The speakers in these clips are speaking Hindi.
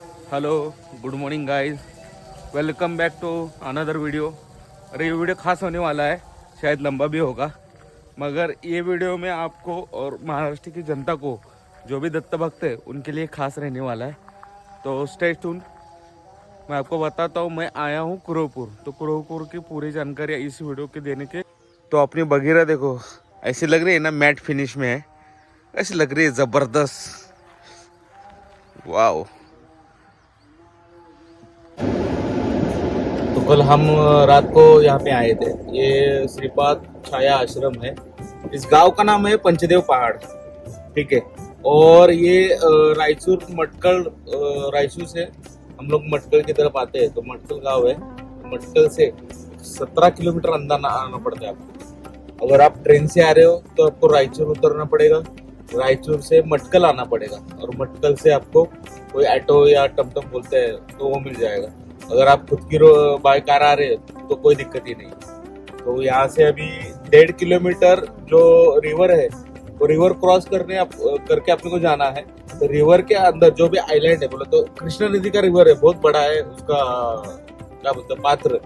Hello good morning guys welcome back to another video अरे ये वीडियो खास होने वाला है. शायद लंबा भी होगा. मगर ये वीडियो में आपको और महाराष्ट्र की जनता को जो भी दत्त भक्त है उनके लिए खास रहने वाला है. तो स्टे ट्यून मैं आपको बताता हूँ मैं आया हूँ कुरोपुर तो कुरोपुर की पूरी जानकारी इस वीडियो के देने के तो अपनी बगीरा देखो. ऐसी लग रही है ना मैट फिनिश में है. ऐसी लग रही है ज़बरदस्त. वाओ कल हम रात को यहाँ पे आए थे। ये श्रीपाद छाया आश्रम है। इस गांव का नाम है पंचदेव पहाड़। ठीक है? और ये रायचूर मटकल रायचूर से हम लोग मटकल की तरफ आते हैं। तो मटकल गांव है। मटकल से सत्रह किलोमीटर अंदर आना पड़ता है आपको। अगर आप ट्रेन से आ रहे हो तो आपको रायचूर उतरना पड़ेगा। रायचूर से मटकल आना पड़ेगा। और मटकल से आपको कोई ऑटो या टमटम बोलते हैं तो वो मिल जाएगा। अगर आप खुद की बाय कार आ रहे हो तो कोई दिक्कत ही नहीं। तो यहाँ से अभी डेढ़ किलोमीटर जो रिवर है, वो रिवर क्रॉस करने आप, करके अपने को जाना है। तो रिवर के अंदर जो भी आइलैंड है, बोले तो कृष्णा नदी का रिवर है, बहुत बड़ा है, उसका, क्या बोलते पात्र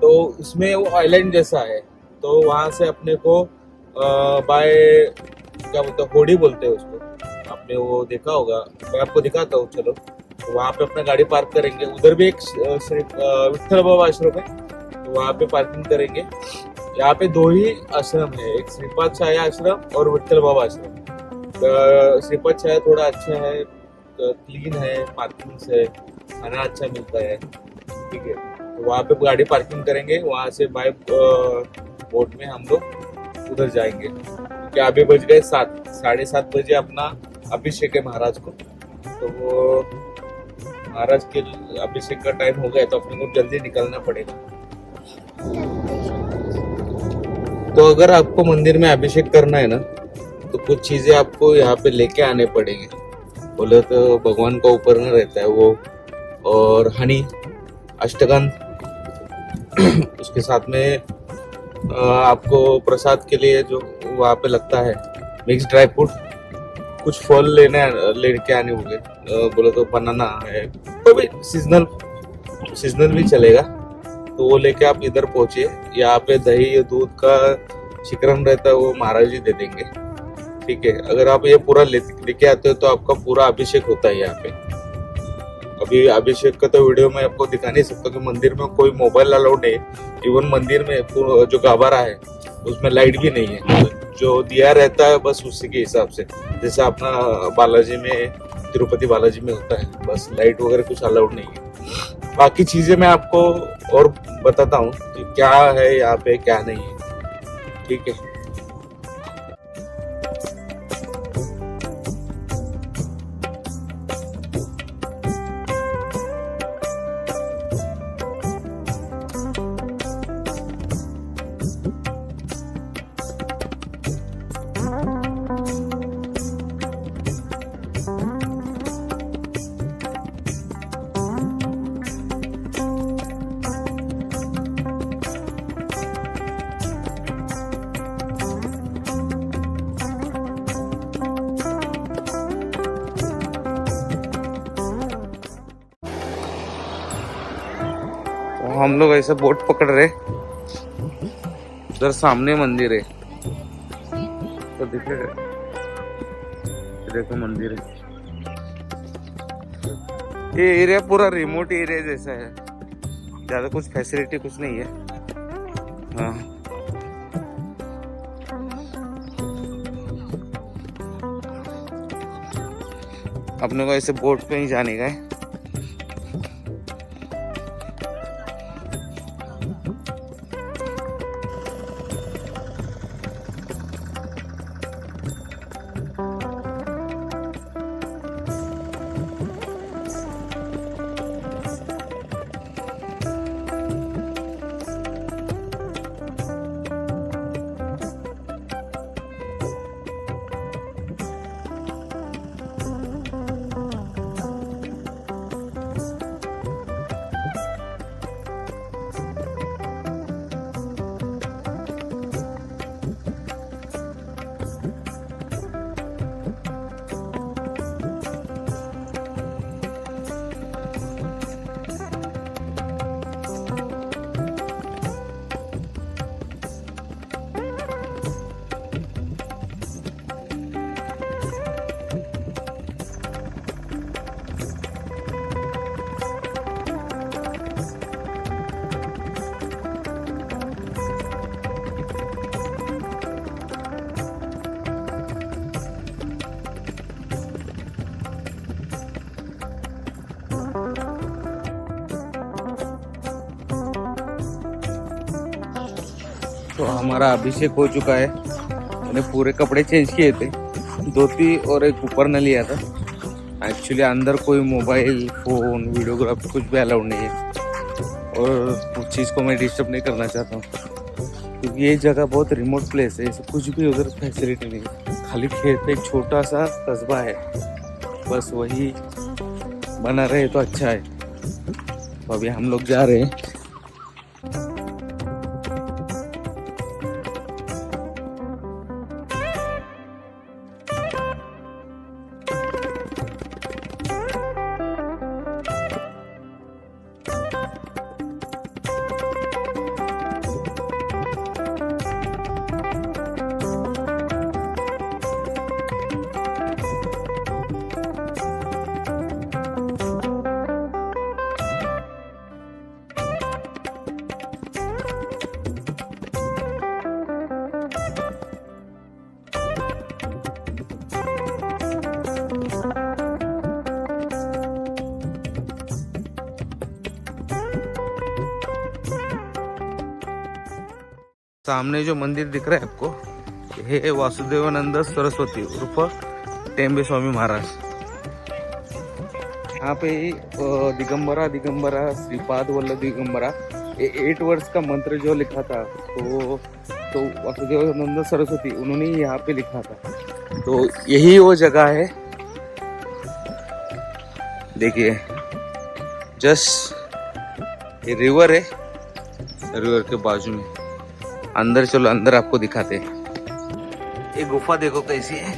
तो उसमें वो आइलैंड जैसा है तो वहाँ से अपने को बाय, क्या बोलते होड़ी बोलते हैं उसको। आपने वो देखा होगा, मैं आपको दिखाता हूँ, चलो। तो वहाँ पे अपना गाड़ी पार्क करेंगे। उधर भी एक विठ्ठल बाबा आश्रम है तो वहाँ पे पार्किंग करेंगे। यहाँ पे दो ही आश्रम है, एक श्रीपाद छाया आश्रम और विठ्ठल बाबा आश्रम। श्रीपाद छाया थोड़ा अच्छा है क्लीन है पार्किंग से खाना अच्छा मिलता है, ठीक है। तो वहाँ पे गाड़ी पार्किंग करेंगे, वहाँ से बाय बोट में हम लोग उधर जाएँगे। क्योंकि अभी बज गए सात, साढ़े सात बजे अपना अभिषेक है महाराज को तो वो महाराज के अभिषेक का टाइम हो गया तो अपने को जल्दी निकलना पड़ेगा। तो अगर आपको मंदिर में अभिषेक करना है ना तो कुछ चीज़ें आपको यहाँ पे लेके आने पड़ेंगे। बोले तो भगवान का ऊपर में रहता है वो, और हनी, अष्टगंध, उसके साथ में आपको प्रसाद के लिए जो वहाँ पे लगता है मिक्स ड्राई फ्रूट कुछ फल लेने, लेके आने होंगे बोले तो बनाना है। तो भी सीजनल सीजनल भी चलेगा। तो वो लेके आप इधर पहुँचे यहाँ पे दही या दूध का शिकरन रहता है, वो महाराज जी दे देंगे। ठीक है? अगर आप ये पूरा लेके आते हो तो आपका पूरा अभिषेक होता है यहाँ पे। अभी अभिषेक का तो वीडियो में आपको दिखा नहीं सकता कि मंदिर में कोई मोबाइल अलाउड है। इवन मंदिर में जो गाबारा है, उसमें लाइट भी नहीं है। जो दिया रहता है, बस उसी के हिसाब से। जैसे अपना बालाजी में, तिरुपति बालाजी में होता है, बस लाइट वगैरह कुछ अलाउड नहीं है। बाकी चीज़ें मैं आपको और बताता हूँ कि क्या है, यहाँ पे क्या नहीं है। ठीक है? हम लोग ऐसे बोट पकड़ रहे। उधर सामने मंदिर है। तो दिखेगा देखो मंदिर है। ये एरिया पूरा रिमोट एरिया जैसा है। ज़्यादा कुछ फैसिलिटी कुछ नहीं है। हाँ। अपने को ऐसे बोट पे ही जाने का है। तो हमारा अभिषेक हो चुका है। मैंने पूरे कपड़े चेंज किए थे। धोती और एक ऊपर न लिया था। एक्चुअली अंदर कोई मोबाइल फ़ोन वीडियोग्राफी कुछ भी अलाउड नहीं है। और उस चीज़ को मैं डिस्टर्ब नहीं करना चाहता हूँ। क्योंकि ये जगह बहुत रिमोट प्लेस है। कुछ भी उधर फैसिलिटी नहीं खाली खेत एक छोटा सा कस्बा है। बस वही बना रहे तो अच्छा है। तो अभी हम लोग जा रहे हैं। सामने जो मंदिर दिख रहा है आपको ये वासुदेवानंद सरस्वती उर्फ टेम्बे स्वामी महाराज। यहाँ पे दिगंबरा दिगंबरा श्रीपाद वल्लभ दिगंबरा ये एट वर्ष का मंत्र जो लिखा था तो तो वासुदेवानंद सरस्वती उन्होंने ही यहाँ पे लिखा था। तो यही वो जगह है। देखिए जस्ट ये रिवर है रिवर के बाजू में। अंदर चलो अंदर आपको दिखाते हैं। ये गुफा देखो कैसी है।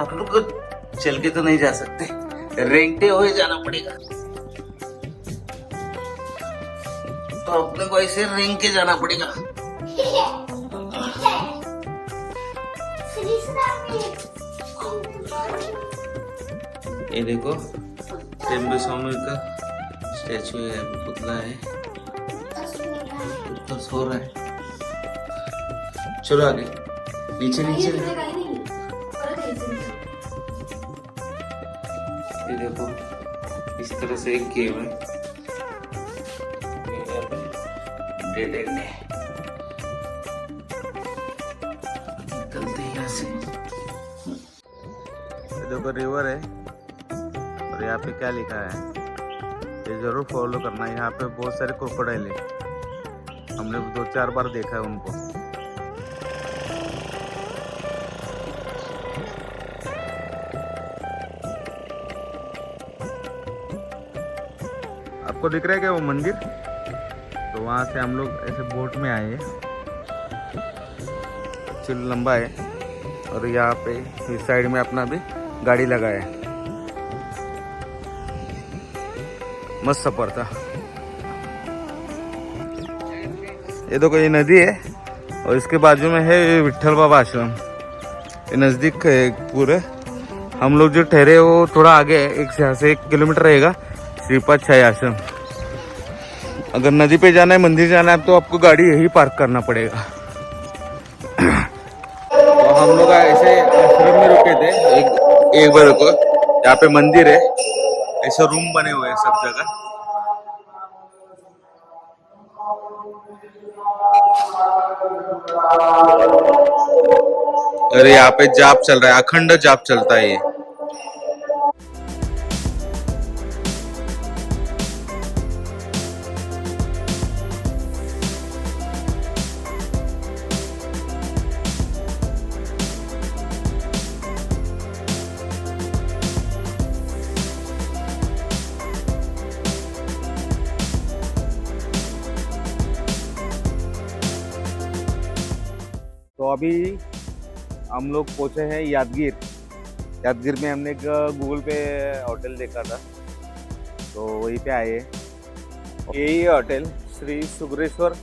आप लोग को चल के तो नहीं जा सकते। रेंगते हुए जाना पड़ेगा। तो अपने को ऐसे रेंग के जाना पड़ेगा। ये देखो टेम्बे स्वामी का स्टैचू है पुतला है। तो सो रहा है। चलो आगे। नीचे नीचे। ये देखो इस तरह से एक गेम है। एंड है निकलते यहाँ से। ये देखो रिवर है। और यहाँ पे क्या लिखा है? ये ज़रूर फॉलो करना। है यहाँ पे बहुत सारे क्रोकोडाइल है। हमने दो चार बार देखा है उनको। आपको दिख रहा है क्या वो मंदिर? तो वहाँ से हम लोग ऐसे बोट में आए हैं। लंबा है। और यहाँ पे इस साइड में अपना भी गाड़ी लगाया है। मस्त सफ़र था। ये तो ये नदी है। और इसके बाजू में है ये विट्ठल बाबा आश्रम। ये नज़दीक है पूरे। हम लोग जो ठहरे वो थोड़ा आगे है। एक से एक किलोमीटर रहेगा। श्रीपाद शाही आश्रम अगर नदी पे जाना है, मंदिर जाना है तो आपको गाड़ी यही पार्क करना पड़ेगा। तो हम लोग ऐसे आश्रम में रुके थे, एक एक बार रुको। यहाँ पे मंदिर है, ऐसे रूम बने हुए हैं सब जगह। अरे यहाँ पे जाप चल रहा है, अखंड जाप चलता है ये। तो अभी हम लोग पहुँचे हैं यादगीर। यादगीर में हमने एक गूगल पे होटल देखा था। तो वहीं पे आए। यही hotel Shri Sugreshwar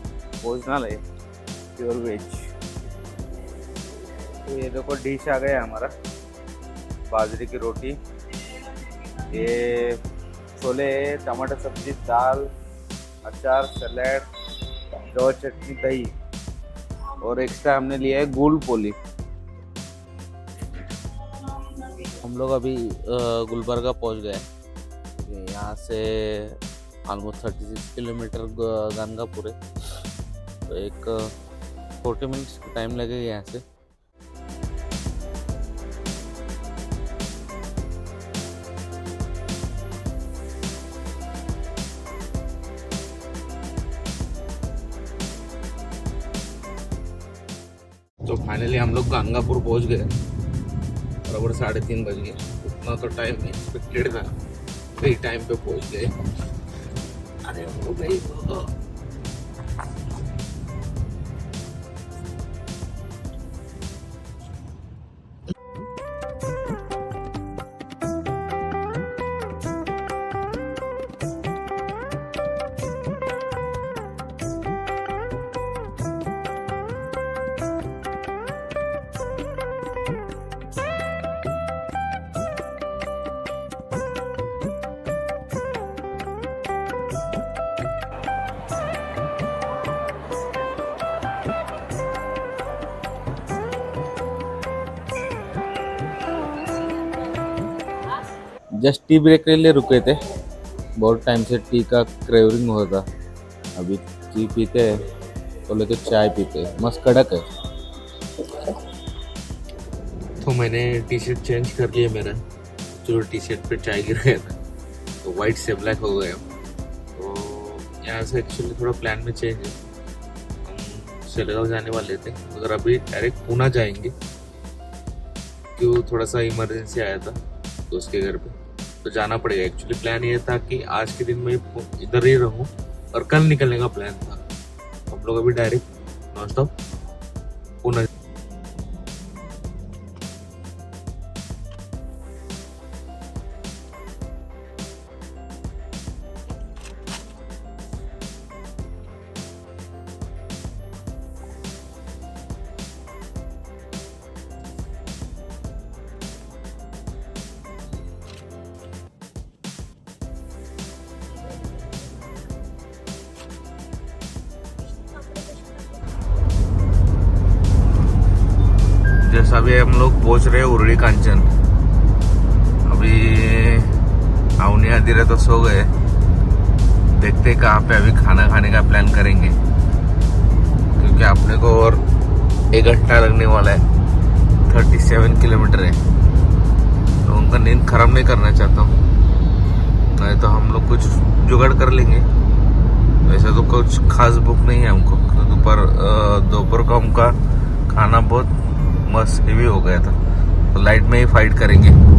Bhojnalay pure veg तो ये देखो डिश आ गया हमारा। बाजरे की रोटी, ये छोले, टमाटर सब्ज़ी, दाल, अचार, सलाद, दो चटनी, दही। और एक्स्ट्रा हमने लिया है गुल पोली हम लोग अभी गुलबर्गा पहुँच गए। यहाँ से almost thirty six kilometre Gangapur. है तो एक फोर्टी मिनट्स टाइम लगेगा यहाँ से। फाइनली हम लोग गंगापुर पहुंच गए। बराबर साढ़े तीन बज गए। उतना तो टाइम एक्सपेक्टेड था। सही टाइम पे पहुंच गए। अरे हो गई जस्ट टी ब्रेक के लिए रुके थे। बहुत टाइम से टी का क्रेविंग हो था अभी टी पीते हैं तो चाय पीते मस्त कड़क है। तो मैंने टी शर्ट चेंज कर लिया मेरा। जो टी शर्ट पे चाय गिर गया था तो वाइट से ब्लैक हो गया। तो यहाँ से एक्चुअली थोड़ा प्लान में चेंज है। हम सेलेगांव जाने वाले थे। मगर अभी डायरेक्ट पूना जाएँगे, क्यों थोड़ा सा इमरजेंसी आया था तो उसके घर पे। तो जाना पड़ेगा। एक्चुअली प्लान ये था कि आज के दिन मैं इधर ही रहूँ और कल निकलने का प्लान था। हम लोग अभी डायरेक्ट नॉन स्टॉप पुणे अभी हम लोग पहुँच रहे हैं उरड़ी कांचन। अभी अवनी आदि तो सो गए। देखते कहाँ पे अभी खाना खाने का प्लान करेंगे। क्योंकि अपने को और एक घंटा लगने वाला है। थर्टी सेवन किलोमीटर है। तो उनका नींद खराब नहीं करना चाहता हूँ। नहीं तो हम लोग कुछ जुगाड़ कर लेंगे। वैसे तो कुछ खास भूख नहीं है हमको। दोपहर दोपहर का उनका खाना बहुत मस्त हेवी हो गया था। तो लाइट में ही फाइट करेंगे।